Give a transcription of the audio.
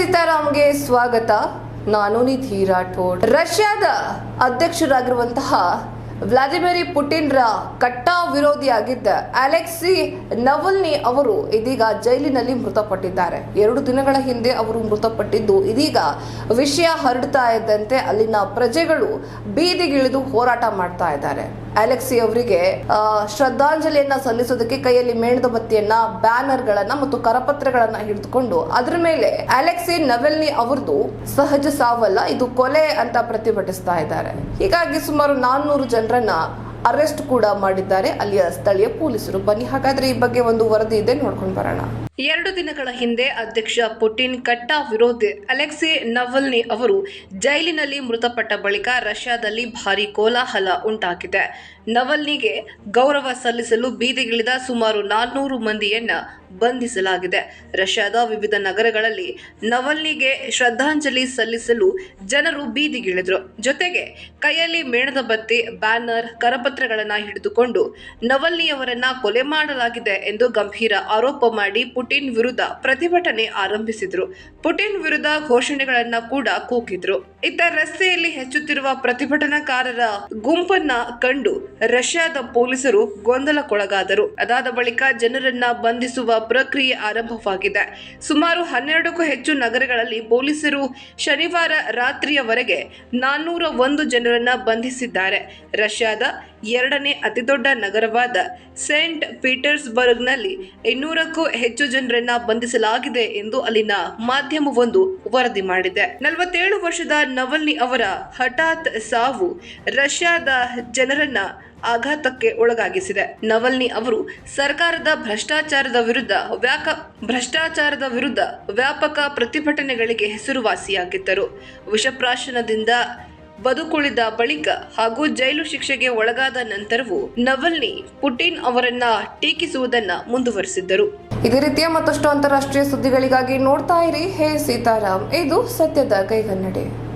ಸೀತಾರಾಮ್ಗೆ ಸ್ವಾಗತ. ನಾನು ನಿಧಿ ರಾಠೋಡ್. ರಷ್ಯಾದ ಅಧ್ಯಕ್ಷರಾಗಿರುವಂತಹ ವ್ಲಾದಿಮಿರ್ ಪುಟಿನ್ರ ಕಟ್ಟಾ ವಿರೋಧಿಯಾಗಿದ್ದ ಅಲೆಕ್ಸಿ ನವಲ್ನಿ ಅವರು ಇದೀಗ ಜೈಲಿನಲ್ಲಿ ಮೃತಪಟ್ಟಿದ್ದಾರೆ. ಎರಡು ದಿನಗಳ ಹಿಂದೆ ಅವರು ಮೃತಪಟ್ಟಿದ್ದು ಇದೀಗ ವಿಷಯ ಹರಡ್ತಾ ಇದ್ದಂತೆ ಅಲ್ಲಿನ ಪ್ರಜೆಗಳು ಬೀದಿಗಿಳಿದು ಹೋರಾಟ ಮಾಡ್ತಾ ಇದ್ದಾರೆ. ಅಲೆಕ್ಸಿ ಅವರಿಗೆ ಶ್ರದ್ಧಾಂಜಲಿಯನ್ನ ಸಲ್ಲಿಸೋದಕ್ಕೆ ಕೈಯಲ್ಲಿ ಮೇಣದ ಬತ್ತಿಯನ್ನ ಬ್ಯಾನರ್ ಗಳನ್ನ ಮತ್ತು ಕರಪತ್ರಗಳನ್ನ ಹಿಡಿದುಕೊಂಡು ಅದರ ಮೇಲೆ ಅಲೆಕ್ಸಿ ನವೆಲ್ನಿ ಅವರದು ಸಹಜ ಸಾವಲ್ಲ, ಇದು ಕೊಲೆ ಅಂತ ಪ್ರತಿಭಟಿಸ್ತಾ ಇದ್ದಾರೆ. ಹೀಗಾಗಿ ಸುಮಾರು ನಾನ್ನೂರು ಜನರನ್ನ ಅರೆಸ್ಟ್ ಕೂಡ ಮಾಡಿದ್ದಾರೆ. ಅಲ್ಲಿಯ ಸ್ಥಳೀಯ ಪೊಲೀಸರು ಬನ್ನಿ. ಹಾಗಾದ್ರೆ ಈ ಬಗ್ಗೆ ಒಂದು ವರದಿ ಇದೆ. ನೋಡ್ಕೊಂಡು ಬರೋಣ. ಎರಡು ದಿನಗಳ ಹಿಂದೆ ಅಧ್ಯಕ್ಷ ಪುಟಿನ್ ಕಟ್ಟಾ ವಿರೋಧಿ ಅಲೆಕ್ಸಿ ನವಲ್ನಿ ಅವರು ಜೈಲಿನಲ್ಲಿ ಮೃತಪಟ್ಟ ಬಳಿಕ ರಷ್ಯಾದಲ್ಲಿ ಭಾರಿ ಕೋಲಾಹಲ ಉಂಟಾಗಿದೆ. ನವಲ್ನಿಗೆ ಗೌರವ ಸಲ್ಲಿಸಲು ಬೀದಿಗಿಳಿದ ಸುಮಾರು ನಾನ್ನೂರು ಮಂದಿಯನ್ನ ಬಂಧಿಸಲಾಗಿದೆ. ರಷ್ಯಾದ ವಿವಿಧ ನಗರಗಳಲ್ಲಿ ನವಲ್ನಿಗೆ ಶ್ರದ್ಧಾಂಜಲಿ ಸಲ್ಲಿಸಲು ಜನರು ಬೀದಿಗಿಳಿದ್ರು. ಜೊತೆಗೆ ಕೈಯಲ್ಲಿ ಮೇಣದ ಬತ್ತಿ, ಬ್ಯಾನರ್ ಕರಪತ್ರಗಳನ್ನ ಹಿಡಿದುಕೊಂಡು ನವಲ್ನಿಯವರನ್ನ ಕೊಲೆ ಮಾಡಲಾಗಿದೆ ಎಂದು ಗಂಭೀರ ಆರೋಪ ಮಾಡಿ ಪುಟಿನ್ ವಿರುದ್ಧ ಪ್ರತಿಭಟನೆ ಆರಂಭಿಸಿದ್ರು. ಪುಟಿನ್ ವಿರುದ್ಧ ಘೋಷಣೆಗಳನ್ನ ಕೂಡ ಕೂಗಿದ್ರು. ಇತ್ತ ರಸ್ತೆಯಲ್ಲಿ ಹೆಚ್ಚುತ್ತಿರುವ ಪ್ರತಿಭಟನಾಕಾರರ ಗುಂಪನ್ನ ಕಂಡು ರಷ್ಯಾದ ಪೊಲೀಸರು ಗೊಂದಲಕ್ಕೊಳಗಾದರು. ಅದಾದ ಬಳಿಕ ಜನರನ್ನ ಬಂಧಿಸುವ ಪ್ರಕ್ರಿಯೆ ಆರಂಭವಾಗಿದೆ. ಸುಮಾರು ಹನ್ನೆರಡಕ್ಕೂ ಹೆಚ್ಚು ನಗರಗಳಲ್ಲಿ ಪೊಲೀಸರು ಶನಿವಾರ ರಾತ್ರಿಯವರೆಗೆ ನಾನ್ನೂರ ಒಂದು ಜನರನ್ನ ಬಂಧಿಸಿದ್ದಾರೆ. ರಷ್ಯಾದ ಎರಡನೇ ಅತಿದೊಡ್ಡ ನಗರವಾದ ಸೇಂಟ್ ಪೀಟರ್ಸ್ಬರ್ಗ್ನಲ್ಲಿ ಇನ್ನೂರಕ್ಕೂ ಹೆಚ್ಚು ಜನರನ್ನ ಬಂಧಿಸಲಾಗಿದೆ ಎಂದು ಅಲ್ಲಿನ ಮಾಧ್ಯಮವೊಂದು ವರದಿ ಮಾಡಿದೆ. ನಲವತ್ತೇಳು ವರ್ಷದ ನವಲ್ನಿ ಅವರ ಹಠಾತ್ ಸಾವು ರಷ್ಯಾದ ಜನರನ್ನ ಆಘಾತಕ್ಕೆ ಒಳಗಾಗಿಸಿದೆ. ನವಲ್ನಿ ಅವರು ಸರ್ಕಾರದ ಭ್ರಷ್ಟಾಚಾರದ ವಿರುದ್ಧ ವ್ಯಾಕ, ಭ್ರಷ್ಟಾಚಾರದ ವಿರುದ್ಧ ವ್ಯಾಪಕ ಪ್ರತಿಭಟನೆಗಳಿಗೆ ಹೆಸರುವಾಸಿಯಾಗಿದ್ದರು. ವಿಷಪ್ರಾಶನದಿಂದ ಬದುಕುಳಿದ ಬಳಿಕ ಹಾಗೂ ಜೈಲು ಶಿಕ್ಷೆಗೆ ಒಳಗಾದ ನಂತರವೂ ನವಲ್ನಿ ಪುಟಿನ್ ಅವರನ್ನ ಟೀಕಿಸುವುದನ್ನ ಮುಂದುವರಿಸಿದ್ದರು. ಇದೇ ರೀತಿಯ ಮತ್ತಷ್ಟು ಅಂತಾರಾಷ್ಟ್ರೀಯ ಸುದ್ದಿಗಳಿಗಾಗಿ ನೋಡ್ತಾ ಇರಿ. ಹೇ ಸೀತಾರಾಮ್, ಇದು ಸತ್ಯದ ಕೈಗನ್ನಡಿ.